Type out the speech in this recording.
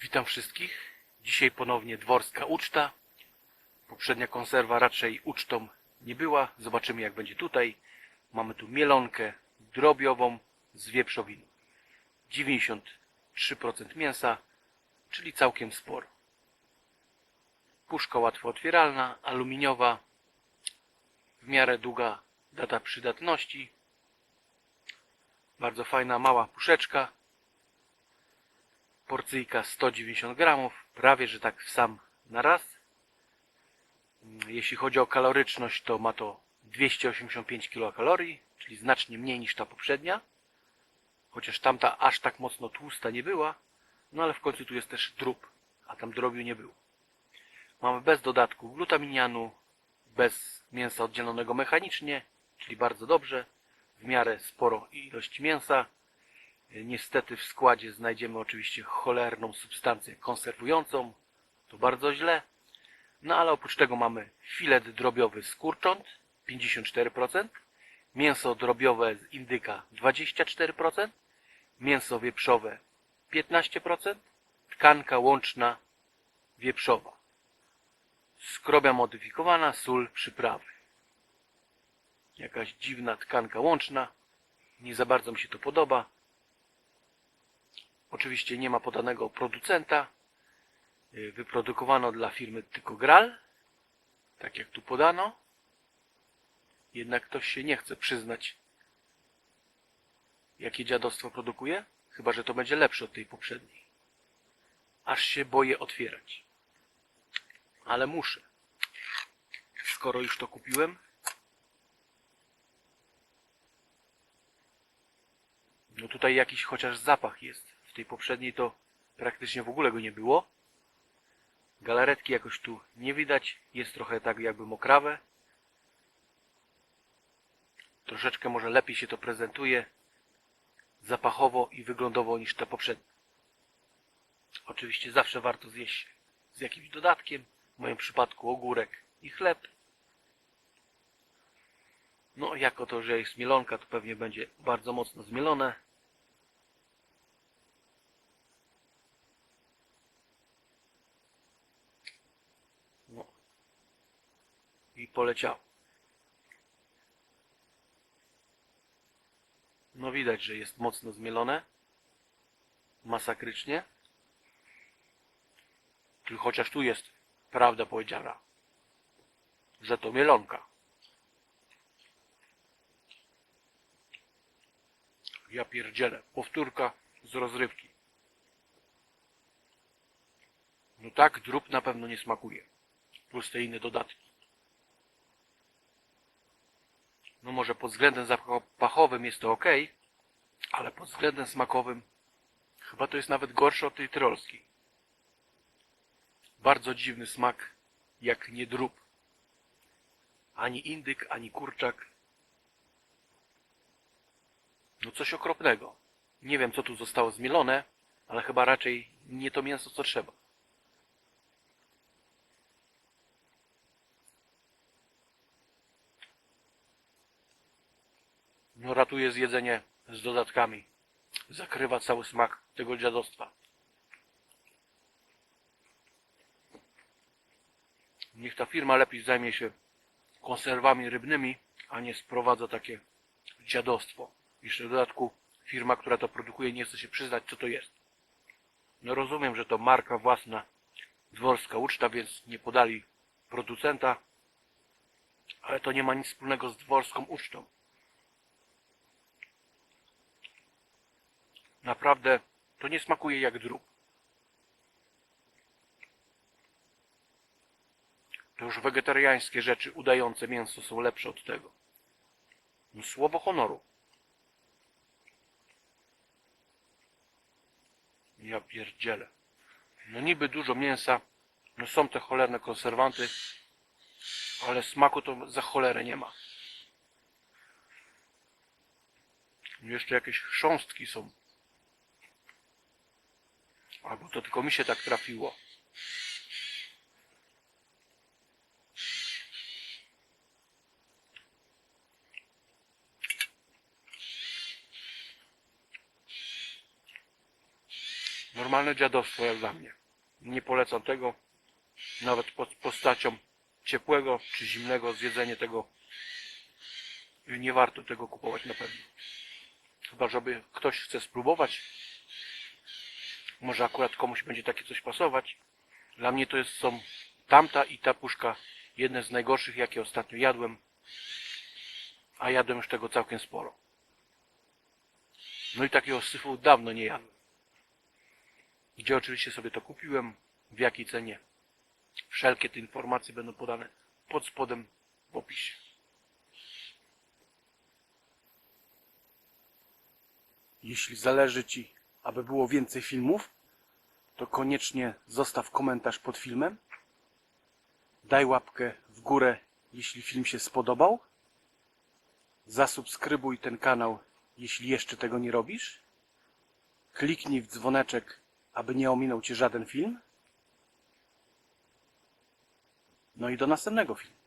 Witam wszystkich. Dzisiaj ponownie dworska uczta. Poprzednia konserwa raczej ucztą nie była. Zobaczymy jak będzie tutaj. Mamy tu mielonkę drobiową z wieprzowiny. 93% mięsa, czyli całkiem sporo. Puszka łatwo otwieralna, aluminiowa, w miarę długa data przydatności. Bardzo fajna mała puszeczka. Porcyjka 190 gramów, prawie że tak sam na raz. Jeśli chodzi o kaloryczność, to ma to 285 kilokalorii, czyli znacznie mniej niż ta poprzednia. Chociaż tamta aż tak mocno tłusta nie była, no ale w końcu tu jest też drób, a tam drobiu nie było. Mamy bez dodatku glutaminianu, bez mięsa oddzielonego mechanicznie, czyli bardzo dobrze. W miarę sporo ilość mięsa. Niestety w składzie znajdziemy oczywiście cholerną substancję konserwującą. To bardzo źle. No ale oprócz tego mamy filet drobiowy z kurcząt 54%, mięso drobiowe z indyka 24%, mięso wieprzowe 15%, tkanka łączna wieprzowa, skrobia modyfikowana, sól, przyprawy. Jakaś dziwna tkanka łączna. Nie za bardzo mi się to podoba. Oczywiście nie ma podanego producenta. Yy, Wyprodukowano dla firmy tylko Gral. Tak jak tu podano. Jednak ktoś się nie chce przyznać, jakie dziadostwo produkuje. Chyba, że to będzie lepsze od tej poprzedniej. Aż się boję otwierać. Ale muszę. Skoro już to kupiłem, No tutaj jakiś chociaż zapach jest. Tej poprzedniej to praktycznie w ogóle go nie było. Galaretki jakoś tu nie widać. Jest trochę tak jakby mokrawe. Troszeczkę może lepiej się to prezentuje zapachowo i wyglądowo niż te poprzednie. Oczywiście zawsze warto zjeść z jakimś dodatkiem. W moim przypadku ogórek i chleb. No, jako to, że jest mielonka, to pewnie będzie bardzo mocno zmielone. No. I poleciało. No widać, że jest mocno zmielone. Masakrycznie. Chociaż tu jest prawda powiedziana, że to mielonka. Ja pierdzielę. Powtórka z rozrywki. No tak, drób na pewno nie smakuje. Plus te inne dodatki. No może pod względem zapachowym jest to ok, ale pod względem smakowym chyba to jest nawet gorsze od tej tyrolskiej. Bardzo dziwny smak, jak nie drób. Ani indyk, ani kurczak, no coś okropnego. Nie wiem, co tu zostało zmielone, ale chyba raczej nie to mięso, co trzeba. Ratuje zjedzenie z dodatkami. Zakrywa cały smak tego dziadostwa. Niech ta firma lepiej zajmie się konserwami rybnymi, a nie sprowadza takie dziadostwo. Jeszcze w dodatku firma, która to produkuje, nie chce się przyznać, co to jest. No rozumiem, że to marka własna dworska uczta, więc nie podali producenta, ale to nie ma nic wspólnego z dworską ucztą. Naprawdę to nie smakuje jak drób. To już wegetariańskie rzeczy udające mięso są lepsze od tego. No, słowo honoru. Ja pierdzielę. No niby dużo mięsa, no są te cholerne konserwanty, ale smaku to za cholerę nie ma. Jeszcze jakieś chrząstki są. Albo to tylko mi się tak trafiło. Normalne dziadostwo jak dla mnie. Nie polecam tego. Nawet pod postacią ciepłego czy zimnego zjedzenie tego. Nie warto tego kupować na pewno. Chyba, żeby ktoś chce spróbować. Może akurat komuś będzie takie coś pasować. Dla mnie to jest, są tamta i ta puszka jedne z najgorszych, jakie ostatnio jadłem. A jadłem już tego całkiem sporo. No i takiego syfu dawno nie jadłem. Gdzie oczywiście sobie to kupiłem, w jakiej cenie. Wszelkie te informacje będą podane pod spodem w opisie. Jeśli zależy Ci, aby było więcej filmów, to koniecznie zostaw komentarz pod filmem. Daj łapkę w górę, jeśli film się spodobał. Zasubskrybuj ten kanał, jeśli jeszcze tego nie robisz. Kliknij w dzwoneczek, aby nie ominął Cię żaden film. No i do następnego filmu.